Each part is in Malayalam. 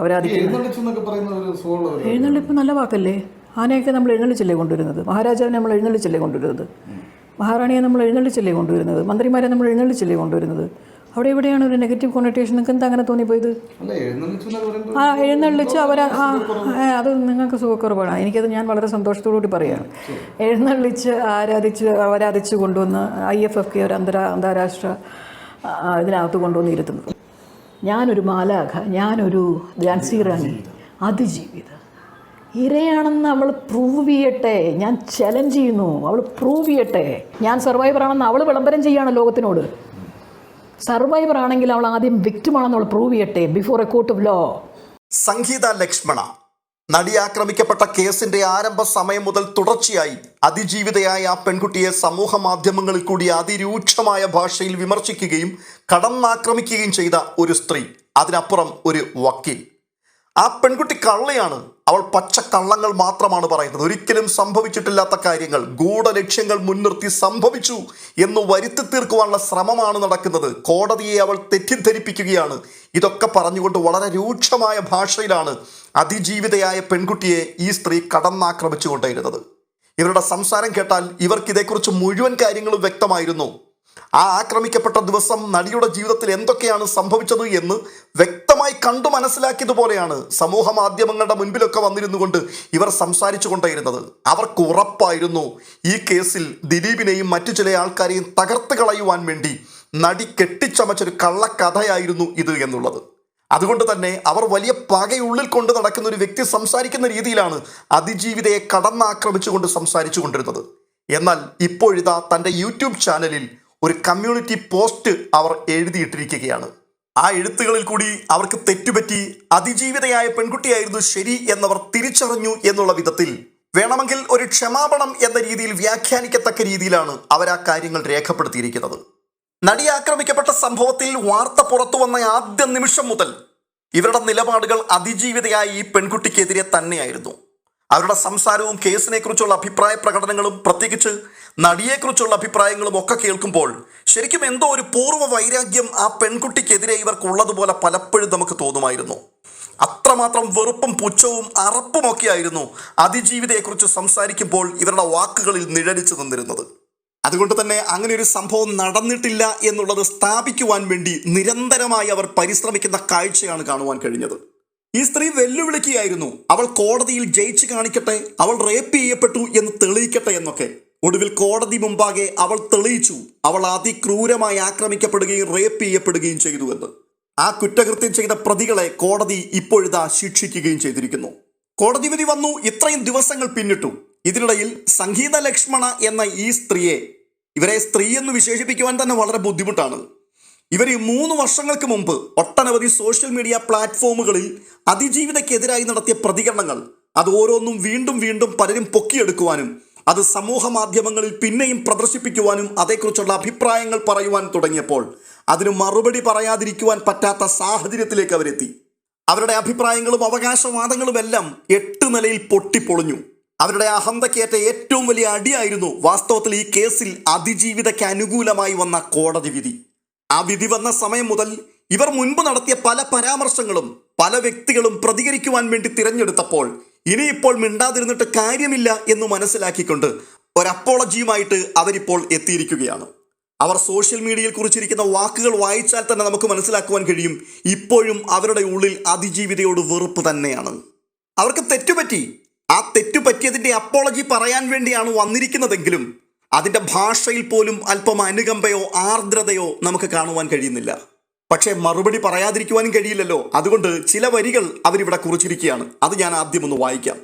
അവരാധിക്കുന്നത് എഴുന്നള്ളിപ്പ് നല്ല വാക്കല്ലേ? ആനയൊക്കെ നമ്മൾ എഴുന്നള്ളിച്ചല്ലേ കൊണ്ടുവരുന്നത്? മഹാരാജാവിനെ നമ്മൾ എഴുന്നള്ളിച്ചല്ലേ കൊണ്ടുവരുന്നത്? മഹാറാണിയെ നമ്മൾ എഴുന്നള്ളിച്ചല്ലേ കൊണ്ടുവരുന്നത്? മന്ത്രിമാരെ നമ്മൾ എഴുന്നള്ളിച്ചല്ലേ കൊണ്ടുവരുന്നത്? അവിടെ എവിടെയാണ് ഒരു നെഗറ്റീവ് കൊണറ്റേഷൻ നിങ്ങൾക്ക് എന്താ അങ്ങനെ തോന്നിപ്പോയത്? ആ എഴുന്നള്ളിച്ച് അവർ ആ അത് നിങ്ങൾക്ക് സുഖക്കുറവാണ്. എനിക്കത് ഞാൻ വളരെ സന്തോഷത്തോടുകൂടി പറയുകയാണ് എഴുന്നള്ളിച്ച് ആരാധിച്ച് ആരാധിച്ച് കൊണ്ടുവന്ന് ഐ എഫ് എഫ് കെ ഒരു അന്തരാ അന്താരാഷ്ട്ര ഇതിനകത്ത് കൊണ്ടുവന്ന് ഇരുത്തുന്നത്. ഞാനൊരു മാലാഖ ഞാനൊരു ഝാൻസി റാണി. അതിജീവിത. ഇരയാണെന്ന് അവൾ പ്രൂവ് ചെയ്യട്ടെ. ഞാൻ ചലഞ്ച് ചെയ്യുന്നു. അവൾ പ്രൂവ് ചെയ്യട്ടെ. ഞാൻ സർവൈവർ ആണെന്ന് അവൾ വിളംബരം ചെയ്യാണ് ലോകത്തിനോട്. സർവൈവർ ആണെങ്കിൽ അവൾ ആദ്യം വിക്റ്റിമാണെന്ന് അവൾ പ്രൂവ് ചെയ്യട്ടെ before a court of law Sangeetha Lakshmana. നടി ആക്രമിക്കപ്പെട്ട കേസിന്റെ ആരംഭ സമയം മുതൽ തുടർച്ചയായി. അതിജീവിതയായ ആ പെൺകുട്ടിയെ സമൂഹ മാധ്യമങ്ങളിൽ കൂടി അതിരൂക്ഷമായ ഭാഷയിൽ വിമർശിക്കുകയും കടന്നാക്രമിക്കുകയും ചെയ്ത ഒരു സ്ത്രീ. അതിനപ്പുറം ഒരു വക്കീൽ. ആ പെൺകുട്ടി കള്ളയാണ്. അവൾ പച്ച കള്ളങ്ങൾ മാത്രമാണ് പറയുന്നത്. ഒരിക്കലും സംഭവിച്ചിട്ടില്ലാത്ത കാര്യങ്ങൾ ഗൂഢലക്ഷ്യങ്ങൾ മുൻനിർത്തി സംഭവിച്ചു എന്ന് വരുത്തി തീർക്കുവാനുള്ള ശ്രമമാണ് നടക്കുന്നത്. കോടതിയെ അവൾ തെറ്റിദ്ധരിപ്പിക്കുകയാണ്. ഇതൊക്കെ പറഞ്ഞുകൊണ്ട് വളരെ രൂക്ഷമായ ഭാഷയിലാണ് അതിജീവിതയായ പെൺകുട്ടിയെ ഈ സ്ത്രീ കടന്നാക്രമിച്ചുകൊണ്ടേയിരുന്നത്. ഇവരുടെ സംസാരം കേട്ടാൽ ഇവർക്ക് ഇതേക്കുറിച്ച് മുഴുവൻ കാര്യങ്ങളും വ്യക്തമായിരുന്നു. ആ ആക്രമിക്കപ്പെട്ട ദിവസം നടിയുടെ ജീവിതത്തിൽ എന്തൊക്കെയാണ് സംഭവിച്ചത് എന്ന് വ്യക്തമായി കണ്ടു മനസ്സിലാക്കിയതുപോലെയാണ് സമൂഹ മാധ്യമങ്ങളുടെ മുൻപിലൊക്കെ വന്നിരുന്നു കൊണ്ട് ഇവർ സംസാരിച്ചു കൊണ്ടേയിരുന്നത്. അവർക്ക് ഉറപ്പായിരുന്നു ഈ കേസിൽ ദിലീപിനെയും മറ്റു ചില ആൾക്കാരെയും തകർത്ത് കളയുവാൻ വേണ്ടി നടി കെട്ടിച്ചമച്ചൊരു കള്ളക്കഥയായിരുന്നു ഇത് എന്നുള്ളത്. അതുകൊണ്ട് തന്നെ അവർ വലിയ പകയുള്ളിൽ കൊണ്ട് നടക്കുന്ന ഒരു വ്യക്തി സംസാരിക്കുന്ന രീതിയിലാണ് അതിജീവിതയെ കടന്നാക്രമിച്ചുകൊണ്ട് സംസാരിച്ചു കൊണ്ടിരുന്നത്. എന്നാൽ ഇപ്പോഴിതാ തന്റെ യൂട്യൂബ് ചാനലിൽ ഒരു കമ്മ്യൂണിറ്റി പോസ്റ്റ് അവർ എഴുതിയിട്ടിരിക്കുകയാണ്. ആ എഴുത്തുകളിൽ കൂടി അവർക്ക് തെറ്റുപറ്റി അതിജീവിതയായ പെൺകുട്ടിയായിരുന്നു ശരി എന്നവർ തിരിച്ചറിഞ്ഞു എന്നുള്ള വിധത്തിൽ വേണമെങ്കിൽ ഒരു ക്ഷമാപണം എന്ന രീതിയിൽ വ്യാഖ്യാനിക്കത്തക്ക രീതിയിലാണ് അവർ ആ കാര്യങ്ങൾ രേഖപ്പെടുത്തിയിരിക്കുന്നത്. നടി ആക്രമിക്കപ്പെട്ട സംഭവത്തിൽ വാർത്ത പുറത്തു വന്ന ആദ്യ നിമിഷം മുതൽ ഇവരുടെ നിലപാടുകൾ അതിജീവിതയായ ഈ പെൺകുട്ടിക്കെതിരെ തന്നെയായിരുന്നു. അവരുടെ സംസാരവും കേസിനെ കുറിച്ചുള്ള അഭിപ്രായ പ്രകടനങ്ങളും പ്രത്യേകിച്ച് നടിയെക്കുറിച്ചുള്ള അഭിപ്രായങ്ങളും ഒക്കെ കേൾക്കുമ്പോൾ ശരിക്കും എന്തോ ഒരു പൂർവ വൈരാഗ്യം ആ പെൺകുട്ടിക്കെതിരെ ഇവർക്കുള്ളതുപോലെ പലപ്പോഴും നമുക്ക് തോന്നുമായിരുന്നു. അത്രമാത്രം വെറുപ്പും പുച്ഛവും അറപ്പുമൊക്കെയായിരുന്നു അതിജീവിതയെക്കുറിച്ച് സംസാരിക്കുമ്പോൾ ഇവരുടെ വാക്കുകളിൽ നിഴലിച്ചു നിന്നിരുന്നത്. അതുകൊണ്ട് തന്നെ അങ്ങനെ ഒരു സംഭവം നടന്നിട്ടില്ല എന്നുള്ളത് സ്ഥാപിക്കുവാൻ വേണ്ടി നിരന്തരമായി അവർ പരിശ്രമിക്കുന്ന കാഴ്ചയാണ് കാണുവാൻ കഴിഞ്ഞത്. ഈ സ്ത്രീ വെല്ലുവിളിക്കുകയായിരുന്നു. അവൾ കോടതിയിൽ ജയിച്ചു കാണിക്കട്ടെ അവൾ റേപ്പ് ചെയ്യപ്പെട്ടു എന്ന് തെളിയിക്കട്ടെ എന്നൊക്കെ. ഒടുവിൽ കോടതി മുമ്പാകെ അവൾ തെളിയിച്ചു. അവൾ അതിക്രൂരമായി ആക്രമിക്കപ്പെടുകയും റേപ്പ് ചെയ്യപ്പെടുകയും ചെയ്തു എന്ന്. ആ കുറ്റകൃത്യം ചെയ്ത പ്രതികളെ കോടതി ഇപ്പോഴിതാ ശിക്ഷിക്കുകയും ചെയ്തിരിക്കുന്നു. കോടതി വിധി വന്നു ഇത്രയും ദിവസങ്ങൾ പിന്നിട്ടു. ഇതിനിടയിൽ സംഗീത ലക്ഷ്മണ എന്ന ഈ സ്ത്രീയെ ഇവരെ സ്ത്രീ എന്ന് വിശേഷിപ്പിക്കുവാൻ തന്നെ വളരെ ബുദ്ധിമുട്ടാണ്. ഇവർ ഈ മൂന്ന് വർഷങ്ങൾക്ക് മുമ്പ് ഒട്ടനവധി സോഷ്യൽ മീഡിയ പ്ലാറ്റ്ഫോമുകളിൽ അതിജീവിതക്കെതിരായി നടത്തിയ പ്രതികരണങ്ങൾ. അത് ഓരോന്നും വീണ്ടും വീണ്ടും പലരും പൊക്കിയെടുക്കുവാനും അത് സമൂഹ മാധ്യമങ്ങളിൽ പിന്നെയും പ്രദർശിപ്പിക്കുവാനും അതേക്കുറിച്ചുള്ള അഭിപ്രായങ്ങൾ പറയുവാൻ തുടങ്ങിയപ്പോൾ അതിന് മറുപടി പറയാതിരിക്കുവാൻ പറ്റാത്ത സാഹചര്യത്തിലേക്ക് അവരെത്തി. അവരുടെ അഭിപ്രായങ്ങളും അവകാശവാദങ്ങളും എല്ലാം എട്ട് നിലയിൽ പൊട്ടിപ്പൊളിഞ്ഞു. അവരുടെ അഹന്തക്കേറ്റ ഏറ്റവും വലിയ അടിയായിരുന്നു വാസ്തവത്തിൽ ഈ കേസിൽ അതിജീവിതയ്ക്ക് അനുകൂലമായി വന്ന കോടതി വിധി. ആ വിധി വന്ന സമയം മുതൽ ഇവർ മുൻപ് നടത്തിയ പല പരാമർശങ്ങളും പല വ്യക്തികളും പ്രതികരിക്കുവാൻ വേണ്ടി തിരഞ്ഞെടുത്തപ്പോൾ ഇനിയിപ്പോൾ മിണ്ടാതിരുന്നിട്ട് കാര്യമില്ല എന്ന് മനസ്സിലാക്കിക്കൊണ്ട് ഒരപ്പോളജിയുമായിട്ട് അവരിപ്പോൾ എത്തിയിരിക്കുകയാണ്. അവർ സോഷ്യൽ മീഡിയയിൽ കുറിച്ചിരിക്കുന്ന വാക്കുകൾ വായിച്ചാൽ തന്നെ നമുക്ക് മനസ്സിലാക്കുവാൻ കഴിയും ഇപ്പോഴും അവരുടെ ഉള്ളിൽ അതിജീവിതയോട് വെറുപ്പ് തന്നെയാണ്. അവർക്ക് തെറ്റുപറ്റി. ആ തെറ്റുപറ്റിയതിന്റെ അപ്പോളജി പറയാൻ വേണ്ടിയാണ് വന്നിരിക്കുന്നതെങ്കിലും അതിന്റെ ഭാഷയിൽ പോലും അല്പം അനുകമ്പയോ ആർദ്രതയോ നമുക്ക് കാണുവാൻ കഴിയുന്നില്ല. പക്ഷേ മറുപടി പറയാതിരിക്കുവാനും കഴിയില്ലല്ലോ. അതുകൊണ്ട് ചില വരികൾ അവരിവിടെ കുറിച്ചിരിക്കുകയാണ്. അത് ഞാൻ ആദ്യം ഒന്ന് വായിക്കാം.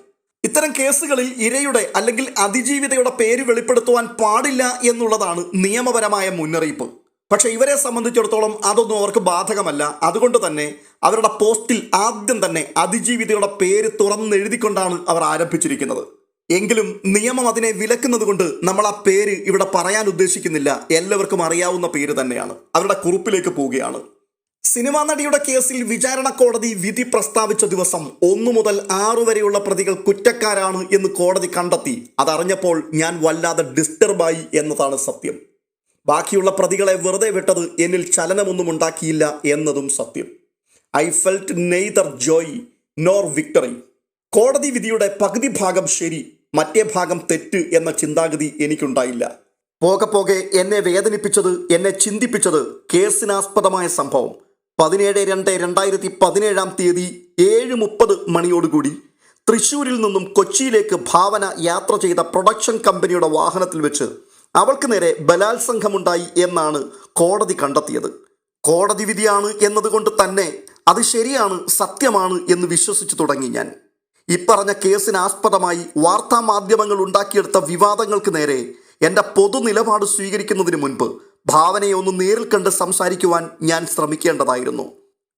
ഇത്തരം കേസുകളിൽ ഇരയുടെ അല്ലെങ്കിൽ അതിജീവിതയുടെ പേര് വെളിപ്പെടുത്തുവാൻ പാടില്ല എന്നുള്ളതാണ് നിയമപരമായ മുന്നറിയിപ്പ്. പക്ഷെ ഇവരെ സംബന്ധിച്ചിടത്തോളം അതൊന്നും അവർക്ക് ബാധകമല്ല. അതുകൊണ്ട് തന്നെ അവരുടെ പോസ്റ്റിൽ ആദ്യം തന്നെ അതിജീവിതയുടെ പേര് തുറന്നെഴുതിക്കൊണ്ടാണ് അവർ ആരംഭിച്ചിരിക്കുന്നത്. എങ്കിലും നിയമം അതിനെ വിലക്കുന്നത് കൊണ്ട് നമ്മൾ ആ പേര് ഇവിടെ പറയാൻ ഉദ്ദേശിക്കുന്നില്ല. എല്ലാവർക്കും അറിയാവുന്ന പേര് തന്നെയാണ്. അവരുടെ കുറിപ്പിലേക്ക് പോവുകയാണ്. സിനിമാ നടിയുടെ കേസിൽ വിചാരണ കോടതി വിധി പ്രസ്താവിച്ച ദിവസം ഒന്നു മുതൽ ആറു വരെയുള്ള പ്രതികൾ കുറ്റക്കാരാണ് എന്ന് കോടതി കണ്ടെത്തി. അതറിഞ്ഞപ്പോൾ ഞാൻ വല്ലാതെ ഡിസ്റ്റർബായി എന്നതാണ് സത്യം. ബാക്കിയുള്ള പ്രതികളെ വെറുതെ വിട്ടത് എന്നിൽ ചലനമൊന്നും ഉണ്ടാക്കിയില്ല എന്നതും സത്യം. I felt neither joy nor victory കോടതി വിധിയുടെ പകുതി ഭാഗം ശരി മറ്റേ ഭാഗം തെറ്റ് എന്ന ചിന്താഗതി എനിക്കുണ്ടായില്ല. പോകെ പോകെ എന്നെ വേദനിപ്പിച്ചത് എന്നെ ചിന്തിപ്പിച്ചത് കേസിനാസ്പദമായ സംഭവം. പതിനേഴ് രണ്ട് രണ്ടായിരത്തി പതിനേഴാം തീയതി ഏഴ് മുപ്പത് മണിയോടുകൂടി തൃശൂരിൽ നിന്നും കൊച്ചിയിലേക്ക് ഭാവന യാത്ര ചെയ്ത പ്രൊഡക്ഷൻ കമ്പനിയുടെ വാഹനത്തിൽ വെച്ച് അവൾക്ക് നേരെ ബലാത്സംഗമുണ്ടായി എന്നാണ് കോടതി കണ്ടെത്തിയത്. കോടതി വിധിയാണ് എന്നതുകൊണ്ട് തന്നെ അത് ശരിയാണ് സത്യമാണ് എന്ന് വിശ്വസിച്ചു തുടങ്ങി ഞാൻ. ഇപ്പറഞ്ഞ കേസിനാസ്പദമായി വാർത്താ മാധ്യമങ്ങൾ ഉണ്ടാക്കിയെടുത്ത വിവാദങ്ങൾക്ക് നേരെ എന്റെ പൊതു നിലപാട് സ്വീകരിക്കുന്നതിന് മുൻപ് ഭാവനയെ ഒന്ന് നേരിൽ കണ്ട് സംസാരിക്കുവാൻ ഞാൻ ശ്രമിക്കേണ്ടതായിരുന്നു.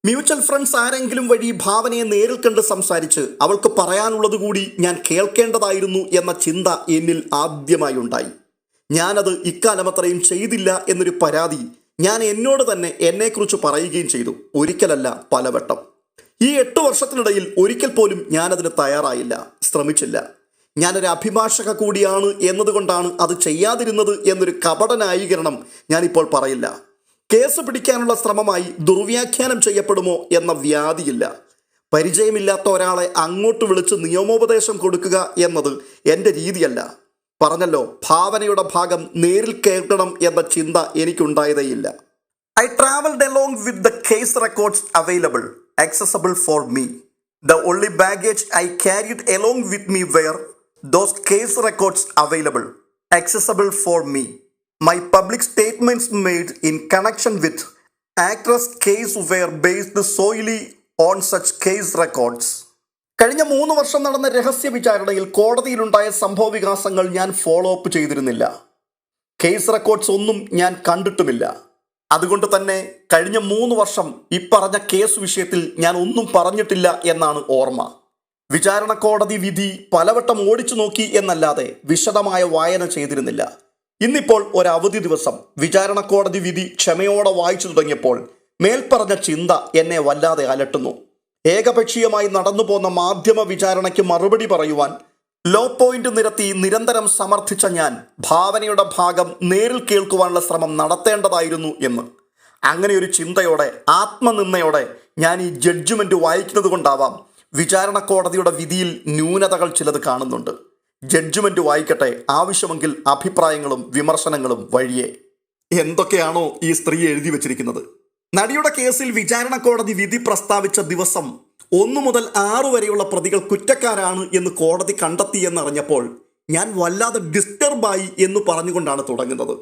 മ്യൂച്വൽ ഫ്രണ്ട്സ് ആരെങ്കിലും വഴി ഭാവനയെ നേരിൽ കണ്ട് സംസാരിച്ച് അവൾക്ക് പറയാനുള്ളത് കൂടി ഞാൻ കേൾക്കേണ്ടതായിരുന്നു എന്ന ചിന്ത എന്നിൽ ആദ്യമായി ഉണ്ടായി. ഞാനത് ഇക്കാലമത്രയും ചെയ്തില്ല എന്നൊരു പരാതി ഞാൻ എന്നോട് തന്നെ എന്നെക്കുറിച്ച് പറയുകയും ചെയ്തു. ഒരിക്കലല്ല പലവട്ടം. ഈ എട്ട് വർഷത്തിനിടയിൽ ഒരിക്കൽ പോലും ഞാനതിന് തയ്യാറായില്ല ശ്രമിച്ചില്ല. ഞാനൊരു അഭിഭാഷക കൂടിയാണ് എന്നതുകൊണ്ടാണ് അത് ചെയ്യാതിരുന്നത് എന്നൊരു കപട ന്യായീകരണം ഞാനിപ്പോൾ പറയില്ല. കേസ് പിടിക്കാനുള്ള ശ്രമമായി ദുർവ്യാഖ്യാനം ചെയ്യപ്പെടുമോ എന്ന വ്യാധിയില്ല. പരിചയമില്ലാത്ത ഒരാളെ അങ്ങോട്ട് വിളിച്ച് നിയമോപദേശം കൊടുക്കുക എന്നത് എന്റെ രീതിയല്ല. പറഞ്ഞല്ലോ ഭാവനയുടെ ഭാഗം നേരിൽ കേൾക്കണം എന്ന ചിന്ത എനിക്കുണ്ടായതേയില്ല. I travelled along with the case records available, accessible for me. The only baggage I carried along with me were those case records available, accessible for me. My public statements made in connection with actress case were based solely on such case records. കഴിഞ്ഞ മൂന്ന് വർഷം നടന്ന രഹസ്യ വിചാരണയിൽ കോടതിയിലുണ്ടായ സംഭവ വികാസങ്ങൾ ഞാൻ ഫോളോ അപ്പ് ചെയ്തിരുന്നില്ല കേസ് റെക്കോർഡ്സ് ഒന്നും ഞാൻ കണ്ടിട്ടുമില്ല അതുകൊണ്ട് തന്നെ കഴിഞ്ഞ മൂന്ന് വർഷം ഇപ്പറഞ്ഞ കേസ് വിഷയത്തിൽ ഞാൻ ഒന്നും പറഞ്ഞിട്ടില്ല എന്നാണ് ഓർമ്മ. വിചാരണ കോടതി വിധി പലവട്ടം ഓടിച്ചു നോക്കി എന്നല്ലാതെ വിശദമായ വായന ചെയ്തിരുന്നില്ല. ഇന്നിപ്പോൾ ഒരു അവധി ദിവസം വിചാരണ കോടതി വിധി ക്ഷമയോടെ വായിച്ചു തുടങ്ങിയപ്പോൾ മേൽപ്പറഞ്ഞ ചിന്ത എന്നെ വല്ലാതെ അലട്ടുന്നു. ഏകപക്ഷീയമായി നടന്നു പോന്ന മാധ്യമ വിചാരണയ്ക്ക് മറുപടി പറയുവാൻ ലോ പോയിന്റ് നിരത്തി നിരന്തരം സമർത്ഥിച്ച ഞാൻ ഭാവനയുടെ ഭാഗം നേരിൽ കേൾക്കുവാനുള്ള ശ്രമം നടത്തേണ്ടതായിരുന്നു എന്ന്. അങ്ങനെ ഒരു ചിന്തയോടെ ആത്മനിന്ദയോടെ ഞാൻ ഈ ജഡ്ജ്മെന്റ് വായിക്കുന്നത് കൊണ്ടാവാം വിചാരണ കോടതിയുടെ വിധിയിൽ ന്യൂനതകൾ ചിലത് കാണുന്നുണ്ട്. ജഡ്ജ്മെന്റ് വായിക്കട്ടെ ആവശ്യമെങ്കിൽ അഭിപ്രായങ്ങളും വിമർശനങ്ങളും വഴിയേ. എന്തൊക്കെയാണോ ഈ സ്ത്രീ എഴുതി വച്ചിരിക്കുന്നത്? നടിയുടെ കേസിൽ വിചാരണ കോടതി വിധി പ്രസ്താവിച്ച ദിവസം ഒന്നു മുതൽ ആറു വരെയുള്ള പ്രതികൾ കുറ്റക്കാരാണ് എന്ന് കോടതി കണ്ടെത്തി എന്നറിഞ്ഞപ്പോൾ ഞാൻ വല്ലാതെ ഡിസ്റ്റർബായി എന്ന് പറഞ്ഞുകൊണ്ടാണ് തുടങ്ങുന്നത്.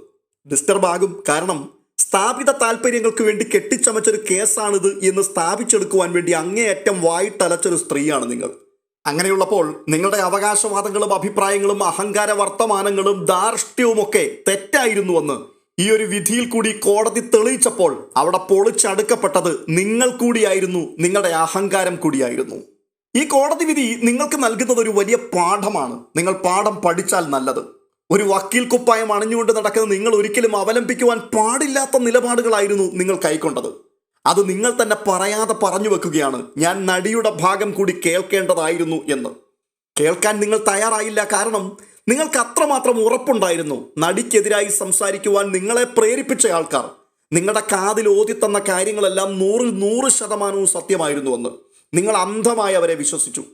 ഡിസ്റ്റർബാകും കാരണം സ്ഥാപിത താല്പര്യങ്ങൾക്ക് വേണ്ടി കെട്ടിച്ചമച്ചൊരു കേസാണിത് എന്ന് സ്ഥാപിച്ചെടുക്കുവാൻ വേണ്ടി അങ്ങേയറ്റം വായിട്ടലച്ചൊരു സ്ത്രീയാണ് നിങ്ങൾ. അങ്ങനെയുള്ളപ്പോൾ നിങ്ങളുടെ അവകാശവാദങ്ങളും അഭിപ്രായങ്ങളും അഹങ്കാര വർത്തമാനങ്ങളും ധാർഷ്ട്യവുമൊക്കെ തെറ്റായിരുന്നുവെന്ന് ഈ ഒരു വിധിയിൽ കൂടി കോടതി തെളിയിച്ചപ്പോൾ അവിടെ പൊളിച്ചടുക്കപ്പെട്ടത് നിങ്ങൾ കൂടിയായിരുന്നു നിങ്ങളുടെ അഹങ്കാരം കൂടിയായിരുന്നു. ഈ കോടതി വിധി നിങ്ങൾക്ക് നൽകുന്നത് ഒരു വലിയ പാഠമാണ്. നിങ്ങൾ പാഠം പഠിച്ചാൽ നല്ലത്. ഒരു വക്കീൽ കുപ്പായം അണിഞ്ഞുകൊണ്ട് നടക്കുന്ന നിങ്ങൾ ഒരിക്കലും അവലംബിക്കുവാൻ പാടില്ലാത്ത നിലപാടുകളായിരുന്നു നിങ്ങൾ കൈക്കൊണ്ടത്. അത് നിങ്ങൾ തന്നെ പറയാതെ പറഞ്ഞു വെക്കുകയാണ്. ഞാൻ നടിയുടെ ഭാഗം കൂടി കേൾക്കേണ്ടതായിരുന്നു എന്ന്. കേൾക്കാൻ നിങ്ങൾ തയ്യാറായില്ല. കാരണം നിങ്ങൾക്ക് അത്രമാത്രം ഉറപ്പുണ്ടായിരുന്നു നടിക്കെതിരായി സംസാരിക്കുവാൻ നിങ്ങളെ പ്രേരിപ്പിച്ച ആൾക്കാർ. നിങ്ങളുടെ കാതിൽ ഓതിത്തന്ന കാര്യങ്ങളെല്ലാം നൂറിൽ നൂറ് ശതമാനവും സത്യമായിരുന്നുവെന്ന് നിങ്ങൾ അന്ധമായി അവരെ വിശ്വസിച്ചു.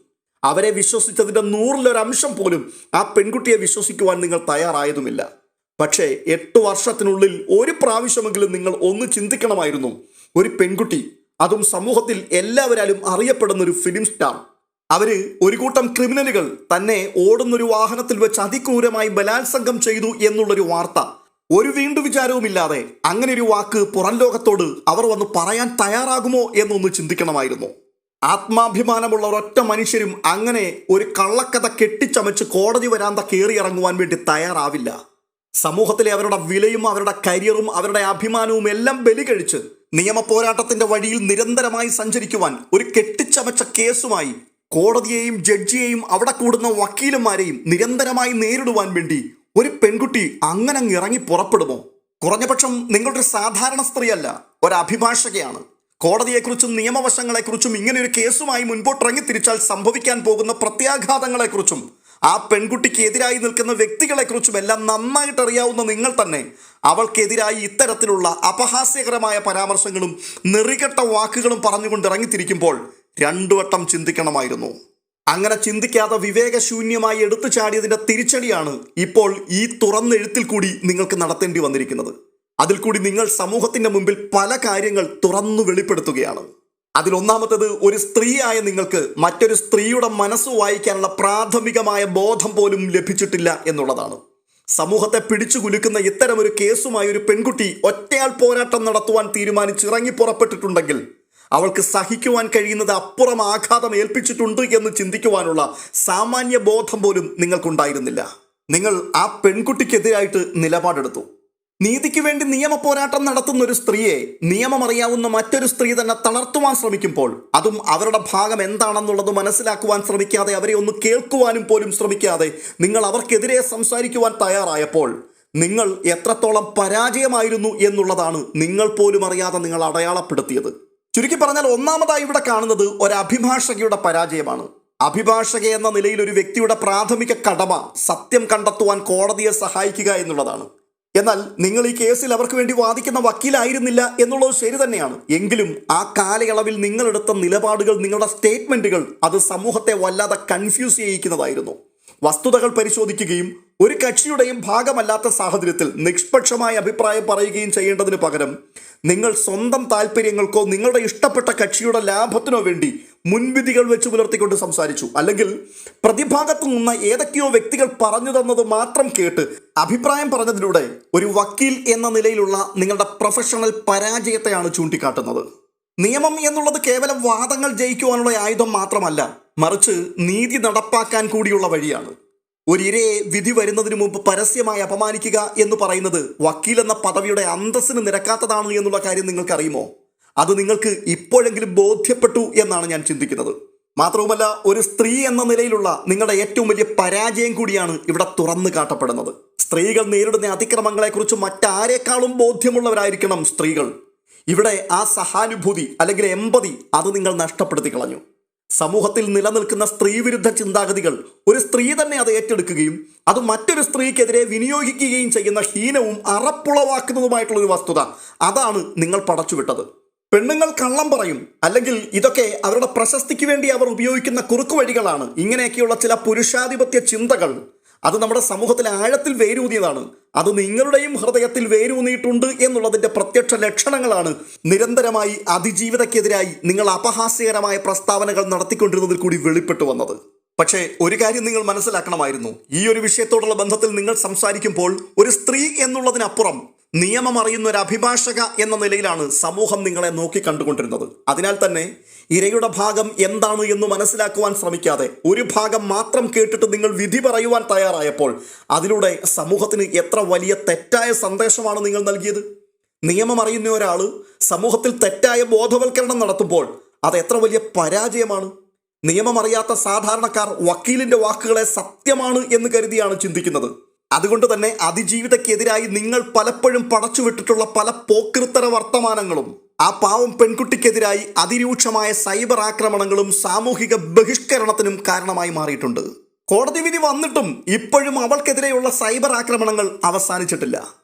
അവരെ വിശ്വസിച്ചതിന്റെ നൂറിലൊരംശം പോലും ആ പെൺകുട്ടിയെ വിശ്വസിക്കുവാൻ നിങ്ങൾ തയ്യാറായതുമില്ല. പക്ഷേ എട്ട് വർഷത്തിനുള്ളിൽ ഒരു പ്രാവശ്യമെങ്കിലും നിങ്ങൾ ഒന്ന് ചിന്തിക്കണമായിരുന്നു. ഒരു പെൺകുട്ടി അതും സമൂഹത്തിൽ എല്ലാവരാലും അറിയപ്പെടുന്ന ഒരു ഫിലിം സ്റ്റാർ അവർ ഒരു കൂട്ടം ക്രിമിനലുകൾ തന്നെ ഓടുന്നൊരു വാഹനത്തിൽ വെച്ച് അതിക്രൂരമായി ബലാത്സംഗം ചെയ്തു എന്നുള്ളൊരു വാർത്ത. ഒരു വീണ്ടു വിചാരവുമില്ലാതെ അങ്ങനെ ഒരു വാക്ക് പുറം ലോകത്തോട് അവർ വന്ന് പറയാൻ തയ്യാറാകുമോ എന്നൊന്ന് ചിന്തിക്കണമായിരുന്നു. ആത്മാഭിമാനമുള്ള ഒരൊറ്റ മനുഷ്യരും അങ്ങനെ ഒരു കള്ളക്കഥ കെട്ടിച്ചമച്ച് കോടതി വരാന്ത കയറിയിറങ്ങുവാൻ വേണ്ടി തയ്യാറാവില്ല. സമൂഹത്തിലെ അവരുടെ വിലയും അവരുടെ കരിയറും അവരുടെ അഭിമാനവും എല്ലാം ബലി കഴിച്ച് നിയമ പോരാട്ടത്തിന്റെ വഴിയിൽ നിരന്തരമായി സഞ്ചരിക്കുവാൻ ഒരു കെട്ടിച്ചമച്ച കേസുമായി കോടതിയെയും ജഡ്ജിയെയും അവിടെ കൂടുന്ന വക്കീലന്മാരെയും നിരന്തരമായി നേരിടുവാൻ വേണ്ടി ഒരു പെൺകുട്ടി അങ്ങനെ ഇറങ്ങി പുറപ്പെടുമോ? കുറഞ്ഞപക്ഷം നിങ്ങളുടെ സാധാരണ സ്ത്രീയല്ല ഒരു അഭിഭാഷകയാണ്. കോടതിയെക്കുറിച്ചും നിയമവശങ്ങളെക്കുറിച്ചും ഇങ്ങനെ ഒരു കേസുമായി മുൻപോട്ടിറങ്ങി തിരിച്ചാൽ സംഭവിക്കാൻ പോകുന്ന പ്രത്യാഘാതങ്ങളെക്കുറിച്ചും ആ പെൺകുട്ടിക്ക് എതിരായി നിൽക്കുന്ന വ്യക്തികളെക്കുറിച്ചും എല്ലാം നന്നായിട്ട് അറിയാവുന്ന നിങ്ങൾ തന്നെ അവൾക്കെതിരായി ഇത്തരത്തിലുള്ള അപഹാസ്യകരമായ പരാമർശങ്ങളും നെറികെട്ട വാക്കുകളും പറഞ്ഞുകൊണ്ട് ഇറങ്ങിത്തിരിക്കുമ്പോൾ രണ്ടു വട്ടം ചിന്തിക്കണമായിരുന്നു. അങ്ങനെ ചിന്തിക്കാതെ വിവേകശൂന്യമായി എടുത്തു ചാടിയതിന്റെ തിരിച്ചടിയാണ് ഇപ്പോൾ ഈ തുറന്നെഴുത്തിൽ കൂടി നിങ്ങൾക്ക് നടത്തേണ്ടി വന്നിരിക്കുന്നത്. അതിൽ കൂടി നിങ്ങൾ സമൂഹത്തിന്റെ മുമ്പിൽ പല കാര്യങ്ങൾ തുറന്നു വെളിപ്പെടുത്തുകയാണ്. അതിലൊന്നാമത്തത് ഒരു സ്ത്രീയായ നിങ്ങൾക്ക് മറ്റൊരു സ്ത്രീയുടെ മനസ്സ് വായിക്കാനുള്ള പ്രാഥമികമായ ബോധം പോലും ലഭിച്ചിട്ടില്ല എന്നുള്ളതാണ്. സമൂഹത്തെ പിടിച്ചു കുലുക്കുന്ന ഇത്തരമൊരു കേസുമായി ഒരു പെൺകുട്ടി ഒറ്റയാൾ പോരാട്ടം നടത്തുവാൻ തീരുമാനിച്ചിറങ്ങി പുറപ്പെട്ടിട്ടുണ്ടെങ്കിൽ അവൾക്ക് സഹിക്കുവാൻ കഴിയുന്നത് അപ്പുറം ആഘാതം ഏൽപ്പിച്ചിട്ടുണ്ട് എന്ന് ചിന്തിക്കുവാനുള്ള സാമാന്യ ബോധം പോലും നിങ്ങൾക്കുണ്ടായിരുന്നില്ല. നിങ്ങൾ ആ പെൺകുട്ടിക്കെതിരായിട്ട് നിലപാടെടുത്തു. നീതിക്ക് വേണ്ടി നിയമ പോരാട്ടം നടത്തുന്ന ഒരു സ്ത്രീയെ നിയമമറിയാവുന്ന മറ്റൊരു സ്ത്രീ തന്നെ തളർത്തുവാൻ ശ്രമിക്കുമ്പോൾ അതും അവരുടെ ഭാഗം എന്താണെന്നുള്ളത് മനസ്സിലാക്കുവാൻ ശ്രമിക്കാതെ അവരെ ഒന്ന് കേൾക്കുവാനും പോലും ശ്രമിക്കാതെ നിങ്ങൾ അവർക്കെതിരെ സംസാരിക്കുവാൻ തയ്യാറായപ്പോൾ നിങ്ങൾ എത്രത്തോളം പരാജയമായിരുന്നു എന്നുള്ളതാണ് നിങ്ങൾ പോലും അറിയാതെ നിങ്ങൾ അടയാളപ്പെടുത്തിയത്. ചുരുക്കി പറഞ്ഞാൽ ഒന്നാമതായി ഇവിടെ കാണുന്നത് ഒരു അഭിഭാഷകയുടെ പരാജയമാണ്. അഭിഭാഷക എന്ന നിലയിൽ ഒരു വ്യക്തിയുടെ പ്രാഥമിക കടമ സത്യം കണ്ടെത്തുവാൻ കോടതിയെ സഹായിക്കുക എന്നുള്ളതാണ്. എന്നാൽ നിങ്ങൾ ഈ കേസിൽ അവർക്ക് വേണ്ടി വാദിക്കുന്ന വക്കീലായിരുന്നില്ല എന്നുള്ളത് ശരി തന്നെയാണ്. എങ്കിലും ആ കാലയളവിൽ നിങ്ങളെടുത്ത നിലപാടുകൾ നിങ്ങളുടെ സ്റ്റേറ്റ്മെന്റുകൾ അത് സമൂഹത്തെ വല്ലാതെ കൺഫ്യൂസ് ചെയ്യിക്കുന്നതായിരുന്നു. വസ്തുതകൾ പരിശോധിക്കുകയും ഒരു കക്ഷിയുടെയും ഭാഗമല്ലാത്ത സാഹചര്യത്തിൽ നിഷ്പക്ഷമായ അഭിപ്രായം പറയുകയും ചെയ്യേണ്ടതിന് പകരം നിങ്ങൾ സ്വന്തം താല്പര്യങ്ങൾക്കോ നിങ്ങളുടെ ഇഷ്ടപ്പെട്ട കക്ഷിയുടെ ലാഭത്തിനോ വേണ്ടി മുൻവിധികൾ വെച്ച് പുലർത്തിക്കൊണ്ട് സംസാരിച്ചു. അല്ലെങ്കിൽ പ്രതിഭാഗത്തു നിന്ന് ഏതൊക്കെയോ വ്യക്തികൾ പറഞ്ഞു തന്നത് മാത്രം കേട്ട് അഭിപ്രായം പറഞ്ഞതിലൂടെ ഒരു വക്കീൽ എന്ന നിലയിലുള്ള നിങ്ങളുടെ പ്രൊഫഷണൽ പരാജയത്തെയാണ് ചൂണ്ടിക്കാട്ടുന്നത്. നിയമം എന്നുള്ളത് കേവലം വാദങ്ങൾ ജയിക്കുവാനുള്ള ആയുധം മാത്രമല്ല മറിച്ച് നീതി നടപ്പാക്കാൻ കൂടിയുള്ള വഴിയാണ്. ഒരു ഇരയെ വിധി വരുന്നതിന് മുമ്പ് പരസ്യമായി അപമാനിക്കുക എന്ന് പറയുന്നത് വക്കീൽ എന്ന പദവിയുടെ അന്തസ്സിന് നിരക്കാത്തതാണ് എന്നുള്ള കാര്യം നിങ്ങൾക്കറിയുമോ? അത് നിങ്ങൾക്ക് ഇപ്പോഴെങ്കിലും ബോധ്യപ്പെട്ടു എന്നാണ് ഞാൻ ചിന്തിക്കുന്നത്. മാത്രവുമല്ല ഒരു സ്ത്രീ എന്ന നിലയിലുള്ള നിങ്ങളുടെ ഏറ്റവും വലിയ പരാജയം കൂടിയാണ് ഇവിടെ തുറന്നു കാട്ടപ്പെടുന്നത്. സ്ത്രീകൾ നേരിടുന്ന അതിക്രമങ്ങളെക്കുറിച്ച് മറ്റാരേക്കാളും ബോധ്യമുള്ളവരായിരിക്കണം സ്ത്രീകൾ. ഇവിടെ ആ സഹാനുഭൂതി അല്ലെങ്കിൽ എമ്പതി അത് നിങ്ങൾ നഷ്ടപ്പെടുത്തി കളഞ്ഞു സമൂഹത്തിൽ നിലനിൽക്കുന്ന സ്ത്രീവിരുദ്ധ ചിന്താഗതികൾ. ഒരു സ്ത്രീ തന്നെ അത് ഏറ്റെടുക്കുകയും അത് മറ്റൊരു സ്ത്രീക്കെതിരെ വിനിയോഗിക്കുകയും ചെയ്യുന്ന ഹീനവും അറപ്പുളവാക്കുന്നതുമായിട്ടുള്ള ഒരു വസ്തുത. അതാണ് നിങ്ങൾ പടച്ചുവിട്ടത്. പെണ്ണുങ്ങൾ കള്ളം പറയും. അല്ലെങ്കിൽ ഇതൊക്കെ അവരുടെ പ്രശസ്തിക്ക് വേണ്ടി അവർ ഉപയോഗിക്കുന്ന കുറുക്കുവഴികളാണ് ഇങ്ങനെയൊക്കെയുള്ള ചില പുരുഷാധിപത്യ ചിന്തകൾ. അത് നമ്മുടെ സമൂഹത്തിൽ ആഴത്തിൽ വേരൂന്നിയതാണ്. അത് നിങ്ങളുടെയും ഹൃദയത്തിൽ വേരൂന്നിയിട്ടുണ്ട് എന്നുള്ളതിന്റെ പ്രത്യക്ഷ ലക്ഷണങ്ങളാണ് നിരന്തരമായി അതിജീവിതക്കെതിരായി നിങ്ങൾ അപഹാസ്യകരമായ പ്രസ്താവനകൾ നടത്തിക്കൊണ്ടിരുന്നതിൽ കൂടി വെളിപ്പെട്ടു വന്നത്. പക്ഷേ ഒരു കാര്യം നിങ്ങൾ മനസ്സിലാക്കണമായിരുന്നു. ഈ ഒരു വിഷയത്തോടുള്ള ബന്ധത്തിൽ നിങ്ങൾ സംസാരിക്കുമ്പോൾ ഒരു സ്ത്രീ എന്നുള്ളതിനപ്പുറം നിയമം അറിയുന്ന ഒരു അഭിഭാഷക എന്ന നിലയിലാണ് സമൂഹം നിങ്ങളെ നോക്കി കണ്ടുകൊണ്ടിരുന്നത്. അതിനാൽ തന്നെ ഇരയുടെ ഭാഗം എന്താണ് എന്ന് മനസ്സിലാക്കുവാൻ ശ്രമിക്കാതെ ഒരു ഭാഗം മാത്രം കേട്ടിട്ട് നിങ്ങൾ വിധി പറയുവാൻ തയ്യാറായപ്പോൾ അതിലൂടെ സമൂഹത്തിന് എത്ര വലിയ തെറ്റായ സന്ദേശമാണ് നിങ്ങൾ നൽകിയത്? നിയമം അറിയുന്ന ഒരാൾ സമൂഹത്തിൽ തെറ്റായ ബോധവൽക്കരണം നടത്തുമ്പോൾ അത് എത്ര വലിയ പരാജയമാണ്? നിയമം അറിയാത്ത സാധാരണക്കാർ വക്കീലിന്റെ വാക്കുകളെ സത്യമാണ് എന്ന് കരുതിയാണ് ചിന്തിക്കുന്നത്. അതുകൊണ്ട് തന്നെ അതിജീവിതക്കെതിരായി നിങ്ങൾ പലപ്പോഴും പടച്ചുവിട്ടിട്ടുള്ള പല പോക്കൃത്തര വർത്തമാനങ്ങളും ആ പാവം പെൺകുട്ടിക്കെതിരായി അതിരൂക്ഷമായ സൈബർ ആക്രമണങ്ങളും സാമൂഹിക ബഹിഷ്കരണത്തിനും കാരണമായി മാറിയിട്ടുണ്ട്. കോടതി വിധി വന്നിട്ടും ഇപ്പോഴും അവൾക്കെതിരെയുള്ള സൈബർ ആക്രമണങ്ങൾ അവസാനിച്ചിട്ടില്ല.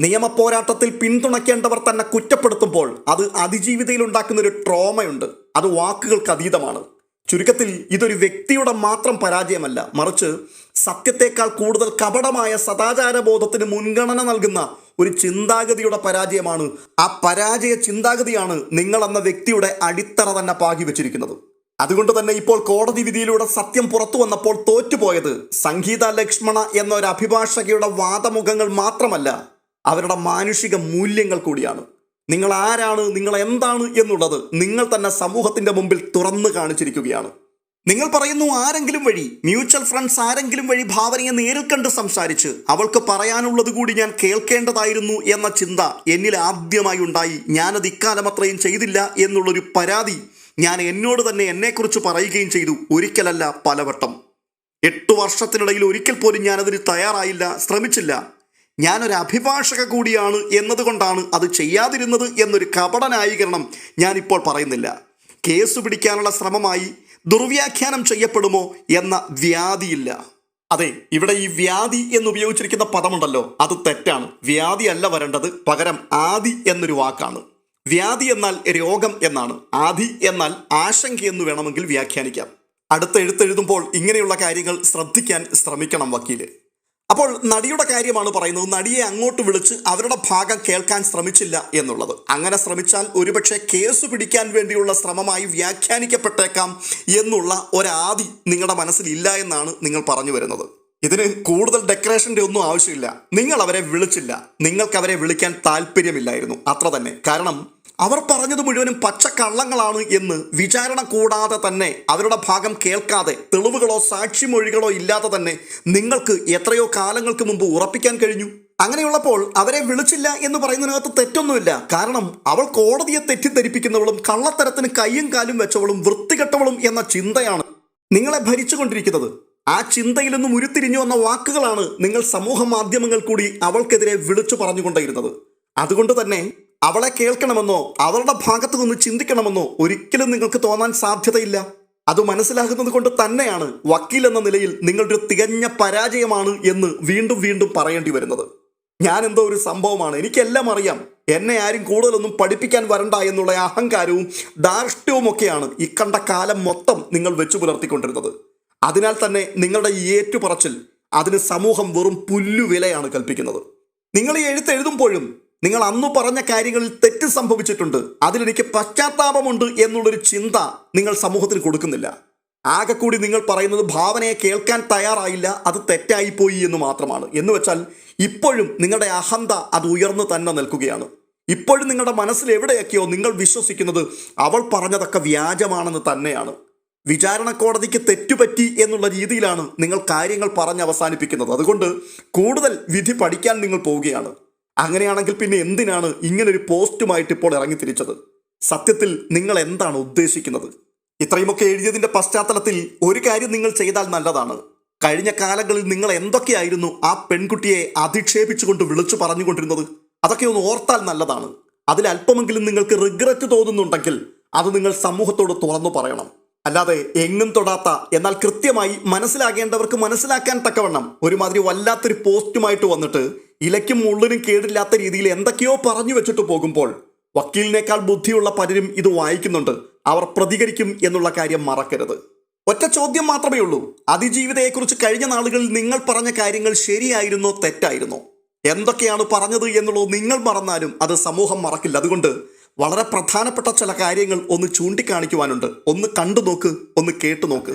നിയമ പോരാട്ടത്തിൽ പിന്തുണയ്ക്കേണ്ടവർ തന്നെ കുറ്റപ്പെടുത്തുമ്പോൾ അത് അതിജീവിതയിൽ ഉണ്ടാക്കുന്ന ഒരു ട്രോമയുണ്ട്. അത് വാക്കുകൾക്ക് അതീതമാണ്. ചുരുക്കത്തിൽ ഇതൊരു വ്യക്തിയുടെ മാത്രം പരാജയമല്ല. മറിച്ച് സത്യത്തെക്കാൾ കൂടുതൽ കപടമായ സദാചാരബോധത്തിന് മുൻഗണന നൽകുന്ന ഒരു ചിന്താഗതിയുടെ പരാജയമാണ്. ആ പരാജയ ചിന്താഗതിയാണ് നിങ്ങൾ എന്ന വ്യക്തിയുടെ അടിത്തറ തന്നെ പാകി വെച്ചിരിക്കുന്നത്. അതുകൊണ്ട് തന്നെ ഇപ്പോൾ കോടതി വിധിയിലൂടെ സത്യം പുറത്തു വന്നപ്പോൾ തോറ്റുപോയത് സംഗീത ലക്ഷ്മണ എന്ന ഒരു അഭിഭാഷകയുടെ വാദമുഖങ്ങൾ മാത്രമല്ല അവരുടെ മാനുഷിക മൂല്യങ്ങൾ കൂടിയാണ്. നിങ്ങൾ ആരാണ്? നിങ്ങൾ എന്താണ്? എന്നുള്ളത് നിങ്ങൾ തന്നെ സമൂഹത്തിന്റെ മുമ്പിൽ തുറന്നു കാണിച്ചിരിക്കുകയാണ്. നിങ്ങൾ പറയുന്നു ആരെങ്കിലും വഴി മ്യൂച്വൽ ഫ്രണ്ട്സ് ആരെങ്കിലും വഴി ഭാവനയെ നേരിൽ കണ്ട് സംസാരിച്ച് അവൾക്ക് പറയാനുള്ളത് കൂടി ഞാൻ കേൾക്കേണ്ടതായിരുന്നു എന്ന ചിന്ത എന്നിൽ ആദ്യമായി ഉണ്ടായി. ഞാനത് ഇക്കാലം അത്രയും ചെയ്തില്ല എന്നുള്ളൊരു പരാതി ഞാൻ എന്നോട് തന്നെ എന്നെക്കുറിച്ച് പറയുകയും ചെയ്തു. ഒരിക്കലല്ല പലവട്ടം. എട്ട് വർഷത്തിനിടയിൽ ഒരിക്കൽ പോലും ഞാനതിന് തയ്യാറായില്ല ശ്രമിച്ചില്ല. ഞാനൊരു അഭിഭാഷക കൂടിയാണ് എന്നതുകൊണ്ടാണ് അത് ചെയ്യാതിരുന്നത് എന്നൊരു കപടനായീകരണം ഞാനിപ്പോൾ പറയുന്നില്ല. കേസ് പിടിക്കാനുള്ള ശ്രമമായി ദുർവ്യാഖ്യാനം ചെയ്യപ്പെടുമോ എന്ന വ്യാധിയില്ല. അതെ ഇവിടെ ഈ വ്യാധി എന്ന് ഉപയോഗിച്ചിരിക്കുന്ന പദമുണ്ടല്ലോ അത് തെറ്റാണ്. വ്യാധി അല്ല വരേണ്ടത് പകരം ആദി എന്നൊരു വാക്കാണ്. വ്യാധി എന്നാൽ രോഗം എന്നാണ് ആദി എന്നാൽ ആശങ്ക എന്ന് വേണമെങ്കിൽ വ്യാഖ്യാനിക്കാം. അടുത്ത എഴുത്തെഴുതുമ്പോൾ ഇങ്ങനെയുള്ള കാര്യങ്ങൾ ശ്രദ്ധിക്കാൻ ശ്രമിക്കണം വക്കീൽ. അപ്പോൾ നടിയുടെ കാര്യമാണ് പറയുന്നത്. നടിയെ അങ്ങോട്ട് വിളിച്ച് അവരുടെ ഭാഗം കേൾക്കാൻ ശ്രമിച്ചില്ല എന്നുള്ളത്. അങ്ങനെ ശ്രമിച്ചാൽ ഒരുപക്ഷെ കേസ് പിടിക്കാൻ വേണ്ടിയുള്ള ശ്രമമായി വ്യാഖ്യാനിക്കപ്പെട്ടേക്കാം എന്നുള്ള ഒരാദി നിങ്ങളുടെ മനസ്സിലില്ല എന്നാണ് നിങ്ങൾ പറഞ്ഞു വരുന്നത്. ഇതിന് കൂടുതൽ ഡെക്കറേഷന്റെ ഒന്നും ആവശ്യമില്ല. നിങ്ങൾ അവരെ വിളിച്ചില്ല. നിങ്ങൾക്ക് അവരെ വിളിക്കാൻ താല്പര്യമില്ലായിരുന്നു. അത്ര തന്നെ. കാരണം അവർ പറഞ്ഞത് മുഴുവനും പച്ച കള്ളങ്ങളാണ് എന്ന് വിചാരണ കൂടാതെ തന്നെ അവരുടെ ഭാഗം കേൾക്കാതെ തെളിവുകളോ സാക്ഷിമൊഴികളോ ഇല്ലാതെ തന്നെ നിങ്ങൾക്ക് എത്രയോ കാലങ്ങൾക്ക് മുമ്പ് ഉറപ്പിക്കാൻ കഴിഞ്ഞു. അങ്ങനെയുള്ളപ്പോൾ അവരെ വിളിച്ചില്ല എന്ന് പറയുന്നതിനകത്ത് തെറ്റൊന്നുമില്ല. കാരണം അവൾ കോടതിയെ തെറ്റിദ്ധരിപ്പിക്കുന്നവളും കള്ളത്തരത്തിന് കയ്യും കാലും വെച്ചവളും വൃത്തികെട്ടവളും എന്ന ചിന്തയാണ് നിങ്ങളെ ഭരിച്ചുകൊണ്ടിരിക്കുന്നത്. ആ ചിന്തയിൽ നിന്നും ഉരുത്തിരിഞ്ഞു വന്ന വാക്കുകളാണ് നിങ്ങൾ സമൂഹ മാധ്യമങ്ങൾ കൂടി അവൾക്കെതിരെ വിളിച്ചു പറഞ്ഞുകൊണ്ടിരുന്നത് അതുകൊണ്ട് തന്നെ അവളെ കേൾക്കണമെന്നോ അവളുടെ ഭാഗത്തു നിന്ന് ചിന്തിക്കണമെന്നോ ഒരിക്കലും നിങ്ങൾക്ക് തോന്നാൻ സാധ്യതയില്ല. അത് മനസ്സിലാകുന്നത് കൊണ്ട് തന്നെയാണ് വക്കീൽ എന്ന നിലയിൽ നിങ്ങളുടെ തികഞ്ഞ പരാജയമാണ് എന്ന് വീണ്ടും വീണ്ടും പറയേണ്ടി വരുന്നത്. ഞാൻ എന്തോ ഒരു സംഭവമാണ്. എനിക്കെല്ലാം അറിയാം. എന്നെ ആരും കൂടുതലൊന്നും പഠിപ്പിക്കാൻ വരണ്ട എന്നുള്ള അഹങ്കാരവും ധാർഷ്ട്യവും ഒക്കെയാണ് ഇക്കണ്ട കാലം മൊത്തം നിങ്ങൾ വെച്ചു പുലർത്തിക്കൊണ്ടിരുന്നത്. അതിനാൽ തന്നെ നിങ്ങളുടെ ഈ ഏറ്റുപറച്ചിൽ അതിന് സമൂഹം വെറും പുല്ലുവിലയാണ് കൽപ്പിക്കുന്നത്. നിങ്ങൾ ഈ എഴുത്ത് എഴുതുമ്പോഴും നിങ്ങൾ അന്ന് പറഞ്ഞ കാര്യങ്ങളിൽ തെറ്റ് സംഭവിച്ചിട്ടുണ്ട്. അതിലെനിക്ക് പശ്ചാത്താപമുണ്ട് എന്നുള്ളൊരു ചിന്ത നിങ്ങൾ സമൂഹത്തിന് കൊടുക്കുന്നില്ല. ആകെ കൂടി നിങ്ങൾ പറയുന്നത് ഭാവനയെ കേൾക്കാൻ തയ്യാറായില്ല അത് തെറ്റായിപ്പോയി എന്ന് മാത്രമാണ്. എന്ന് വെച്ചാൽ ഇപ്പോഴും നിങ്ങളുടെ അഹന്ത അത് ഉയർന്നു തന്നെ നിൽക്കുകയാണ്. ഇപ്പോഴും നിങ്ങളുടെ മനസ്സിൽ എവിടെയൊക്കെയോ നിങ്ങൾ വിശ്വസിക്കുന്നത് അവൾ പറഞ്ഞതൊക്കെ വ്യാജമാണെന്ന് തന്നെയാണ്. വിചാരണ കോടതിക്ക് തെറ്റുപറ്റി എന്നുള്ള രീതിയിലാണ് നിങ്ങൾ കാര്യങ്ങൾ പറഞ്ഞ് അവസാനിപ്പിക്കുന്നത്. അതുകൊണ്ട് കൂടുതൽ വിധി പഠിക്കാൻ നിങ്ങൾ പോവുകയാണ്. അങ്ങനെയാണെങ്കിൽ പിന്നെ എന്തിനാണ് ഇങ്ങനൊരു പോസ്റ്റുമായിട്ട് ഇപ്പോൾ ഇറങ്ങി തിരിച്ചത് സത്യത്തിൽ നിങ്ങൾ എന്താണ് ഉദ്ദേശിക്കുന്നത്? ഇത്രയുമൊക്കെ എഴുതിയതിന്റെ പശ്ചാത്തലത്തിൽ ഒരു കാര്യം നിങ്ങൾ ചെയ്താൽ നല്ലതാണ്. കഴിഞ്ഞ കാലങ്ങളിൽ നിങ്ങൾ എന്തൊക്കെയായിരുന്നു ആ പെൺകുട്ടിയെ അധിക്ഷേപിച്ചുകൊണ്ട് വിളിച്ചു പറഞ്ഞുകൊണ്ടിരുന്നത്? അതൊക്കെ ഒന്ന് ഓർത്താൽ നല്ലതാണ്. അതിൽ അല്പമെങ്കിലും നിങ്ങൾക്ക് റിഗ്രറ്റ് തോന്നുന്നുണ്ടെങ്കിൽ അത് നിങ്ങൾ സമൂഹത്തോട് തുറന്നു പറയണം. അല്ലാതെ എങ്ങും തൊടാത്ത എന്നാൽ കൃത്യമായി മനസ്സിലാകേണ്ടവർക്ക് മനസ്സിലാക്കാൻ തക്കവണ്ണം ഒരുമാതിരി വല്ലാത്തൊരു പോസ്റ്റുമായിട്ട് വന്നിട്ട് ഇലയ്ക്കും മുള്ളിനും കേടില്ലാത്ത രീതിയിൽ എന്തൊക്കെയോ പറഞ്ഞു വെച്ചിട്ട് പോകുമ്പോൾ വക്കീലിനേക്കാൾ ബുദ്ധിയുള്ള പലരും ഇത് വായിക്കുന്നുണ്ട്. അവർ പ്രതികരിക്കും എന്നുള്ള കാര്യം മറക്കരുത്. ഒറ്റ ചോദ്യം മാത്രമേ ഉള്ളൂ. അതിജീവിതയെക്കുറിച്ച് കഴിഞ്ഞ നാളുകളിൽ നിങ്ങൾ പറഞ്ഞ കാര്യങ്ങൾ ശരിയായിരുന്നോ തെറ്റായിരുന്നോ? എന്തൊക്കെയാണ് പറഞ്ഞത് എന്നുള്ളത് നിങ്ങൾ മറന്നാലും അത് സമൂഹം മറക്കില്ല. അതുകൊണ്ട് വളരെ പ്രധാനപ്പെട്ട ചില കാര്യങ്ങൾ ഒന്ന് ചൂണ്ടിക്കാണിക്കുവാനുണ്ട്. ഒന്ന് കണ്ടു നോക്ക് ഒന്ന് കേട്ടു നോക്ക്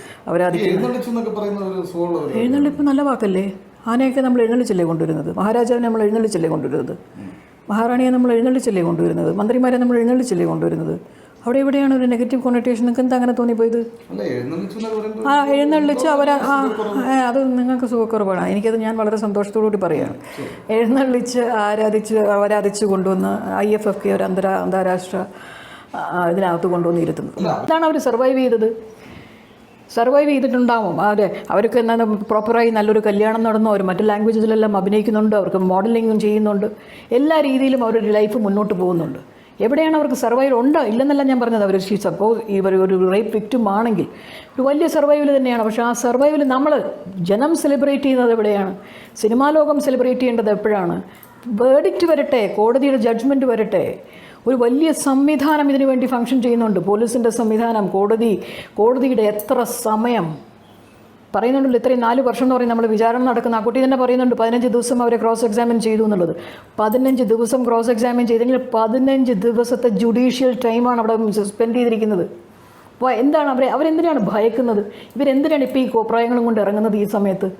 എഴുന്നള്ളിപ്പ് നല്ല വാക്കല്ലേ? ആനയൊക്കെ നമ്മൾ എഴുന്നള്ളിച്ചല്ലേ കൊണ്ടുവരുന്നത്? മഹാരാജാവിനെ നമ്മൾ എഴുന്നള്ളിച്ചല്ലേ കൊണ്ടുവരുന്നത്? മഹാറാണിയെ നമ്മൾ എഴുന്നള്ളിച്ചല്ലേ കൊണ്ടുവരുന്നത്? മന്ത്രിമാരെ നമ്മൾ എഴുന്നള്ളിച്ചല്ലേ കൊണ്ടുവരുന്നത്? അവിടെ എവിടെയാണ് ഒരു നെഗറ്റീവ് കൊണറ്റേഷൻ നിങ്ങൾക്ക് എന്താ അങ്ങനെ തോന്നിപ്പോയത്? ആ എഴുന്നള്ളിച്ച് അവരെ ആ അത് നിങ്ങൾക്ക് സുഖക്കുറവാണ്. എനിക്കത് ഞാൻ വളരെ സന്തോഷത്തോടുകൂടി പറയുകയാണ് എഴുന്നള്ളിച്ച് ആരാധിച്ച് ആരാധിച്ച് കൊണ്ടുവന്ന് ഐ എഫ് എഫ് കെ ഒരു അന്തരാ അന്താരാഷ്ട്ര ഇതിനകത്ത് കൊണ്ടുവന്ന് ഇരുത്തുന്നത്. അതാണ് അവർ സർവൈവ് ചെയ്തത്. സർവൈവ് ചെയ്തിട്ടുണ്ടാവും. അതെ അവർക്ക് എന്താണ് പ്രോപ്പറായി നല്ലൊരു കല്യാണം നടന്നു അവർ മറ്റു ലാംഗ്വേജസിലെല്ലാം അഭിനയിക്കുന്നുണ്ട് അവർക്ക് മോഡലിങ്ങും ചെയ്യുന്നുണ്ട്. എല്ലാ രീതിയിലും അവരുടെ ലൈഫ് മുന്നോട്ട് പോകുന്നുണ്ട്. എവിടെയാണ് അവർക്ക് സർവൈവൽ ഉണ്ട്? ഇല്ലെന്നല്ല ഞാൻ പറഞ്ഞത്. അവർ സപ്പോസ് ഇവർ ഒരു റേപ്പ് വിക്റ്റും ആണെങ്കിൽ ഒരു വലിയ സർവൈവൽ തന്നെയാണ്. പക്ഷേ ആ സർവൈവൽ നമ്മൾ ജനം സെലിബ്രേറ്റ് ചെയ്യുന്നത് എവിടെയാണ്? സിനിമാ ലോകം സെലിബ്രേറ്റ് ചെയ്യേണ്ടത് എപ്പോഴാണ്? വേർഡിക്റ്റ് വരട്ടെ കോടതിയുടെ ജഡ്ജ്മെന്റ് വരട്ടെ. ഒരു വലിയ സംവിധാനം ഇതിനു വേണ്ടി ഫങ്ഷൻ ചെയ്യുന്നുണ്ട്. പോലീസിന്റെ സംവിധാനം കോടതി കോടതിയുടെ എത്ര സമയം? പറയുന്നുണ്ടല്ലോ ഇത്രയും നാല് വർഷം എന്ന് പറയും നമ്മൾ വിചാരണ നടക്കുന്ന ആ കുട്ടി തന്നെ പറയുന്നുണ്ട് പതിനഞ്ച് ദിവസം അവരെ ക്രോസ് എക്സാമിൻ ചെയ്തു എന്നുള്ളത്. പതിനഞ്ച് ദിവസം ക്രോസ് എക്സാമിൻ ചെയ്തെങ്കിൽ പതിനഞ്ച് ദിവസത്തെ ജുഡീഷ്യൽ ടൈമാണ് അവിടെ സസ്പെൻഡ് ചെയ്തിരിക്കുന്നത്. അപ്പോൾ എന്താണ് അവരെ അവരെന്തിനാണ് ഭയക്കുന്നത്? ഇവരെന്തിനാണ് ഇപ്പോൾ ഈ കോപ്രായങ്ങളും കൊണ്ട് ഇറങ്ങുന്നത് ഈ സമയത്ത്?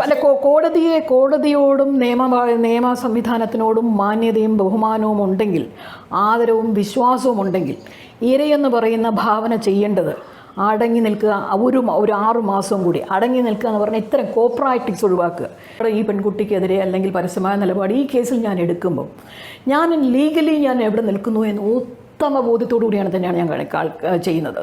അല്ല കോടതിയെ കോടതിയോടും നിയമ നിയമ സംവിധാനത്തിനോടും മാന്യതയും ബഹുമാനവും ഉണ്ടെങ്കിൽ ആദരവും വിശ്വാസവും ഉണ്ടെങ്കിൽ ഇരയെന്ന് പറയുന്ന ഭാവന ചെയ്യേണ്ടത് അടങ്ങി നിൽക്കുക ഒരു ഒരു ആറു മാസവും കൂടി അടങ്ങി നിൽക്കുക എന്ന് പറഞ്ഞാൽ ഇത്തരം കോപ്രാക്ടിക്സ് ഒഴിവാക്കുക. ഇവിടെ ഈ പെൺകുട്ടിക്കെതിരെ അല്ലെങ്കിൽ പരസ്യമായ നിലപാട് ഈ കേസിൽ ഞാൻ എടുക്കുമ്പോൾ ഞാൻ ലീഗലി ഞാൻ എവിടെ നിൽക്കുന്നു എന്ന് ഉത്തമ ബോധ്യത്തോടു കൂടിയാണ് തന്നെയാണ് ഞാൻ ചെയ്യുന്നത്.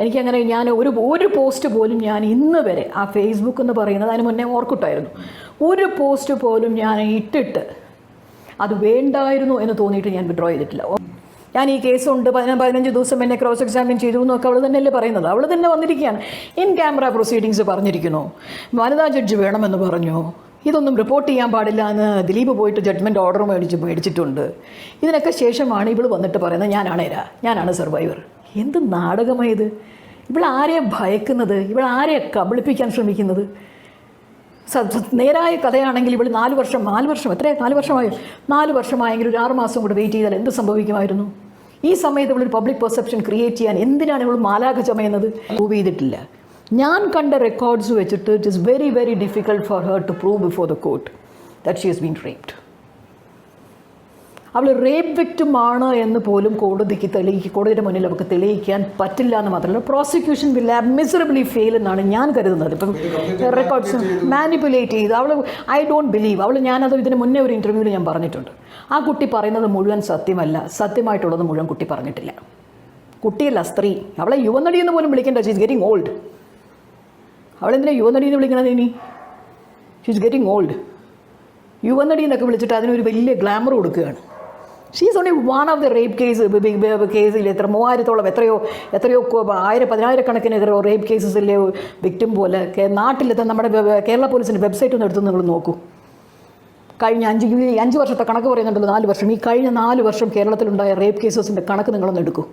എനിക്കങ്ങനെ ഞാൻ ഒരു ഒരു പോസ്റ്റ് പോലും ഞാൻ ഇന്ന് വരെ ആ ഫേസ്ബുക്ക് എന്ന് പറയുന്നത് അതിന് മുന്നേ ഓർക്കുട്ടായിരുന്നു. ഒരു പോസ്റ്റ് പോലും ഞാൻ ഇട്ടിട്ട് അത് വേണ്ടായിരുന്നു എന്ന് തോന്നിയിട്ട് ഞാൻ വിഡ്രോ ചെയ്തിട്ടില്ല. ഞാൻ ഈ കേസ് ഉണ്ട് പതിനാ പതിനഞ്ച് ദിവസം എന്നെ ക്രോസ് എക്സാമിൻ ചെയ്തു എന്നൊക്കെ അവൾ തന്നെയല്ലേ പറയുന്നത്. അവൾ തന്നെ വന്നിരിക്കുകയാണ്. ഇൻ ക്യാമറ പ്രൊസീഡിങ്സ് പറഞ്ഞിരിക്കുന്നു. വനിതാ ജഡ്ജ് വേണമെന്ന് പറഞ്ഞു. ഇതൊന്നും റിപ്പോർട്ട് ചെയ്യാൻ പാടില്ല എന്ന് ദിലീപ് പോയിട്ട് ജഡ്ജ്മെന്റ് ഓർഡർ മേടിച്ച് മേടിച്ചിട്ടുണ്ട്. ഇതിനൊക്കെ ശേഷമാണ് ഇവൾ വന്നിട്ട് പറയുന്നത് ഞാനാണ് ഇര ഞാനാണ് സർവൈവർ എന്ത് നാടകമായത്? ഇവൾ ആരെ ഭയക്കുന്നത്? ഇവൾ ആരെ കബളിപ്പിക്കാൻ ശ്രമിക്കുന്നത്? നേരായ കഥയാണെങ്കിൽ ഇവിടെ നാല് വർഷം നാല് വർഷം എത്രയാ? നാല് വർഷമായി. നാല് വർഷമായെങ്കിൽ ഒരു ആറ് മാസം കൂടെ വെയിറ്റ് ചെയ്താൽ എന്ത് സംഭവിക്കുമായിരുന്നു? ഈ സമയത്ത് ഇവളൊരു പബ്ലിക് പെർസെപ്ഷൻ ക്രിയേറ്റ് ചെയ്യാൻ എന്തിനാണ് ഇവൾ മാലാഖ ചമയുന്നത്? പ്രൂവ് ചെയ്തിട്ടില്ല. ഞാൻ കണ്ട റെക്കോർഡ്സ് വെച്ചിട്ട് it is very very difficult for her to prove before the court that she has been raped അവൾ റേപ്പ് വിക്റ്റുമാണ് എന്ന് പോലും കോടതിക്ക് തെളിയിക്കുക കോടതിയുടെ മുന്നിൽ അവർക്ക് തെളിയിക്കാൻ പറ്റില്ല എന്ന് മാത്രമല്ല prosecution will have miserably fail എന്നാണ് ഞാൻ കരുതുന്നത്. ഇപ്പം റെക്കോർഡ്സ് മാനിപ്പുലേറ്റ് ചെയ്ത് അവൾ ഐ ഡോണ്ട് ബിലീവ് അവൾ ഞാനത് ഇതിന് മുന്നേ ഒരു ഇന്റർവ്യൂവിൽ ഞാൻ പറഞ്ഞിട്ടുണ്ട്. ആ കുട്ടി പറയുന്നത് മുഴുവൻ സത്യമല്ല സത്യമായിട്ടുള്ളത് മുഴുവൻ കുട്ടി പറഞ്ഞിട്ടില്ല. കുട്ടിയല്ല സ്ത്രീ അവളെ യുവനടി എന്ന് പോലും വിളിക്കേണ്ട ഷീസ് ഗെറ്റിംഗ് ഓൾഡ് അവളെന്തിനാ യുവനടി എന്ന് വിളിക്കണത് ഇനി? ഷീസ് ഗെറ്റിംഗ് ഓൾഡ് യുവനടി എന്നൊക്കെ വിളിച്ചിട്ട് അതിനൊരു വലിയ ഗ്ലാമർ കൊടുക്കുകയാണ്. She's only one of the rape case കേസിൽ എത്ര മൂവായിരത്തോളം എത്രയോ എത്രയോ ആയിരം പതിനായിരക്കണക്കിന് എത്രയോ റേപ്പ് കേസസിലെ വിക്ടിം പോലെ. കേ- നാട്ടിലത്തെ നമ്മുടെ കേരള പോലീസിന്റെ വെബ്സൈറ്റ് ഒന്ന് എടുത്ത് നിങ്ങൾ നോക്കൂ. കഴിഞ്ഞ അഞ്ച് അഞ്ച് വർഷത്തെ കണക്ക് പറയുന്നുണ്ടല്ലോ നാല് വർഷം. ഈ കഴിഞ്ഞ നാല് വർഷം കേരളത്തിലുണ്ടായ റേപ്പ് കേസസിന്റെ കണക്ക് നിങ്ങളൊന്ന് എടുക്കൂ.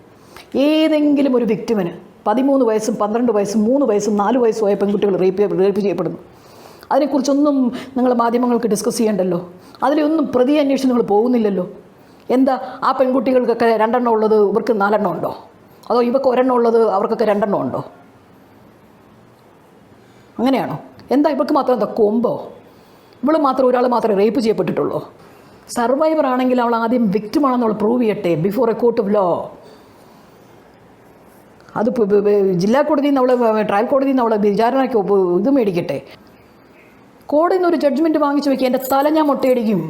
ഏതെങ്കിലും ഒരു വിക്ടിമിന് പതിമൂന്ന് വയസ്സും പന്ത്രണ്ട് വയസ്സും മൂന്ന് വയസ്സും നാല് വയസ്സുമായ പെൺകുട്ടികൾ റേപ്പ് റേപ്പ് ചെയ്യപ്പെടുന്നു. അതിനെക്കുറിച്ചൊന്നും നിങ്ങൾ മാധ്യമങ്ങൾക്ക് ഡിസ്കസ് ചെയ്യണ്ടല്ലോ? അതിലൊന്നും പ്രതി അന്വേഷിച്ച് നിങ്ങൾ പോകുന്നില്ലല്ലോ? എന്താ ആ പെൺകുട്ടികൾക്കൊക്കെ രണ്ടെണ്ണം ഉള്ളത് ഇവർക്ക് നാലെണ്ണം ഉണ്ടോ? അതോ ഇവർക്ക് ഒരെണ്ണം ഉള്ളത് അവർക്കൊക്കെ രണ്ടെണ്ണം ഉണ്ടോ? അങ്ങനെയാണോ? എന്താ ഇവർക്ക് മാത്രം എന്താ കൊമ്പോ? ഇവൾ മാത്രം ഒരാൾ മാത്രമേ റേപ്പ് ചെയ്യപ്പെട്ടിട്ടുള്ളൂ. സർവൈവർ ആണെങ്കിൽ അവൾ ആദ്യം വിക്റ്റിമാണെന്ന് അവൾ പ്രൂവ് ചെയ്യട്ടെ before a court of law അത് ജില്ലാ കോടതിയിൽ നിന്ന് അവളെ ട്രയൽ കോടതിയിൽ നിന്ന് അവളെ വിചാരണയ്ക്ക് ഇത് മേടിക്കട്ടെ. കോടതിയിൽ നിന്ന് ഒരു ജഡ്ജ്മെന്റ് വാങ്ങിച്ചു വെക്കുക എന്റെ തല ഞാൻ മുട്ടയടിക്കും.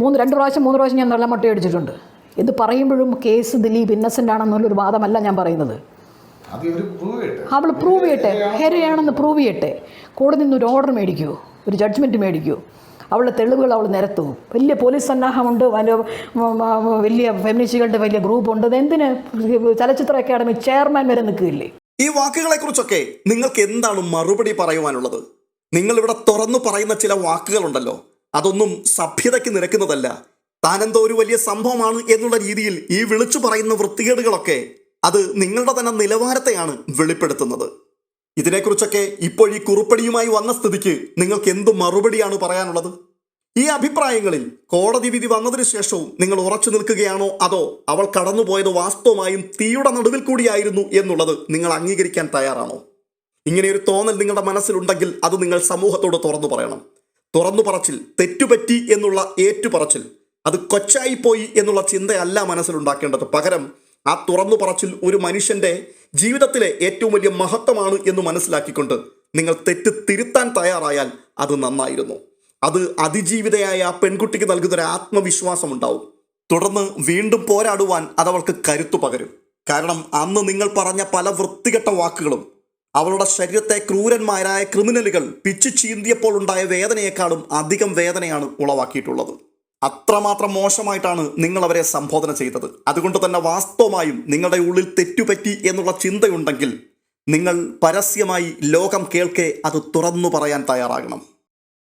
മൂന്ന് രണ്ട് പ്രാവശ്യം മൂന്ന് പ്രാവശ്യം ഞാൻ നല്ല മുട്ടയടിച്ചിട്ടുണ്ട്. ഇത് പറയുമ്പോഴും കേസ് ദിലീപ് ഇന്നസെന്റ് ആണെന്നുള്ളൊരു വാദമല്ല ഞാൻ പറയുന്നത്. അവൾ പ്രൂവ് ചെയ്യട്ടെ. ഹെരയാണെന്ന് പ്രൂവ് ചെയ്യട്ടെ. കോടതി നിന്ന് ഒരു ഓർഡർ മേടിക്കൂ. ഒരു ജഡ്ജ്മെന്റ് മേടിക്കൂ. അവളുടെ തെളിവുകൾ അവൾ നിരത്തും. വലിയ പോലീസ് സന്നാഹമുണ്ട്. വലിയ വലിയ ഫെമിനിസ്റ്റുകളുടെ വലിയ ഗ്രൂപ്പുണ്ട്. എന്തിന്? ചലച്ചിത്ര അക്കാദമി ചെയർമാൻ വരെ നിൽക്കുകയില്ലേ? ഈ വാക്കുകളെ കുറിച്ചൊക്കെ നിങ്ങൾക്ക് എന്താണ് മറുപടി പറയുവാനുള്ളത്? നിങ്ങൾ ഇവിടെ തുറന്നു പറയുന്ന ചില വാക്കുകളുണ്ടല്ലോ. അതൊന്നും സഭ്യതയ്ക്ക് നിരക്കുന്നതല്ല. താനെന്തോ ഒരു വലിയ സംഭവമാണ് എന്നുള്ള രീതിയിൽ ഈ വിളിച്ചു പറയുന്ന വൃത്തികേടുകളൊക്കെ അത് നിങ്ങളുടെ തന്നെ നിലവാരത്തെയാണ് വെളിപ്പെടുത്തുന്നത്. ഇതിനെക്കുറിച്ചൊക്കെ ഇപ്പോൾ ഈ കുറുപ്പടിയുമായി വന്ന സ്ഥിതിക്ക് നിങ്ങൾക്ക് എന്ത് മറുപടിയാണ് പറയാനുള്ളത്? ഈ അഭിപ്രായങ്ങളിൽ കോടതി വിധി വന്നതിന് ശേഷവും നിങ്ങൾ ഉറച്ചു നിൽക്കുകയാണോ? അതോ അവൾ കടന്നുപോയത് വാസ്തവമായും തീയുടെ നടുവിൽ കൂടിയായിരുന്നു എന്നുള്ളത് നിങ്ങൾ അംഗീകരിക്കാൻ തയ്യാറാണോ? ഇങ്ങനെയൊരു തോന്നൽ നിങ്ങളുടെ മനസ്സിലുണ്ടെങ്കിൽ അത് നിങ്ങൾ സമൂഹത്തോട് തുറന്നു പറയണം. തുറന്നു പറച്ചിൽ തെറ്റുപറ്റി എന്നുള്ള ഏറ്റുപറച്ചിൽ അത് കൊച്ചായിപ്പോയി എന്നുള്ള ചിന്തയല്ല മനസ്സിലുണ്ടാക്കേണ്ടത്. പകരം ആ തുറന്നു പറച്ചിൽ ഒരു മനുഷ്യന്റെ ജീവിതത്തിലെ ഏറ്റവും വലിയ മഹത്വമാണ് എന്ന് മനസ്സിലാക്കിക്കൊണ്ട് നിങ്ങൾ തെറ്റ് തിരുത്താൻ തയ്യാറായാൽ അത് നന്നായിരുന്നു. അത് അതിജീവിതയായ ആ പെൺകുട്ടിക്ക് നൽകുന്നൊരു ആത്മവിശ്വാസം ഉണ്ടാവും. തുടർന്ന് വീണ്ടും പോരാടുവാൻ അതവൾക്ക് കരുത്തു പകരും. കാരണം അന്ന് നിങ്ങൾ പറഞ്ഞ പല വൃത്തികെട്ട വാക്കുകളും അവളുടെ ശരീരത്തെ ക്രൂരന്മാരായ ക്രിമിനലുകൾ പിച്ചു ചീന്തിയപ്പോൾ ഉണ്ടായ വേദനയെക്കാളും അധികം വേദനയാണ് ഉളവാക്കിയിട്ടുള്ളത്. അത്രമാത്രം മോശമായിട്ടാണ് നിങ്ങൾ അവരെ സംബോധന ചെയ്തത്. അതുകൊണ്ട് തന്നെ വാസ്തവമായും നിങ്ങളുടെ ഉള്ളിൽ തെറ്റുപറ്റി എന്നുള്ള ചിന്തയുണ്ടെങ്കിൽ നിങ്ങൾ പരസ്യമായി ലോകം കേൾക്കെ അത് തുറന്നു പറയാൻ തയ്യാറാകണം.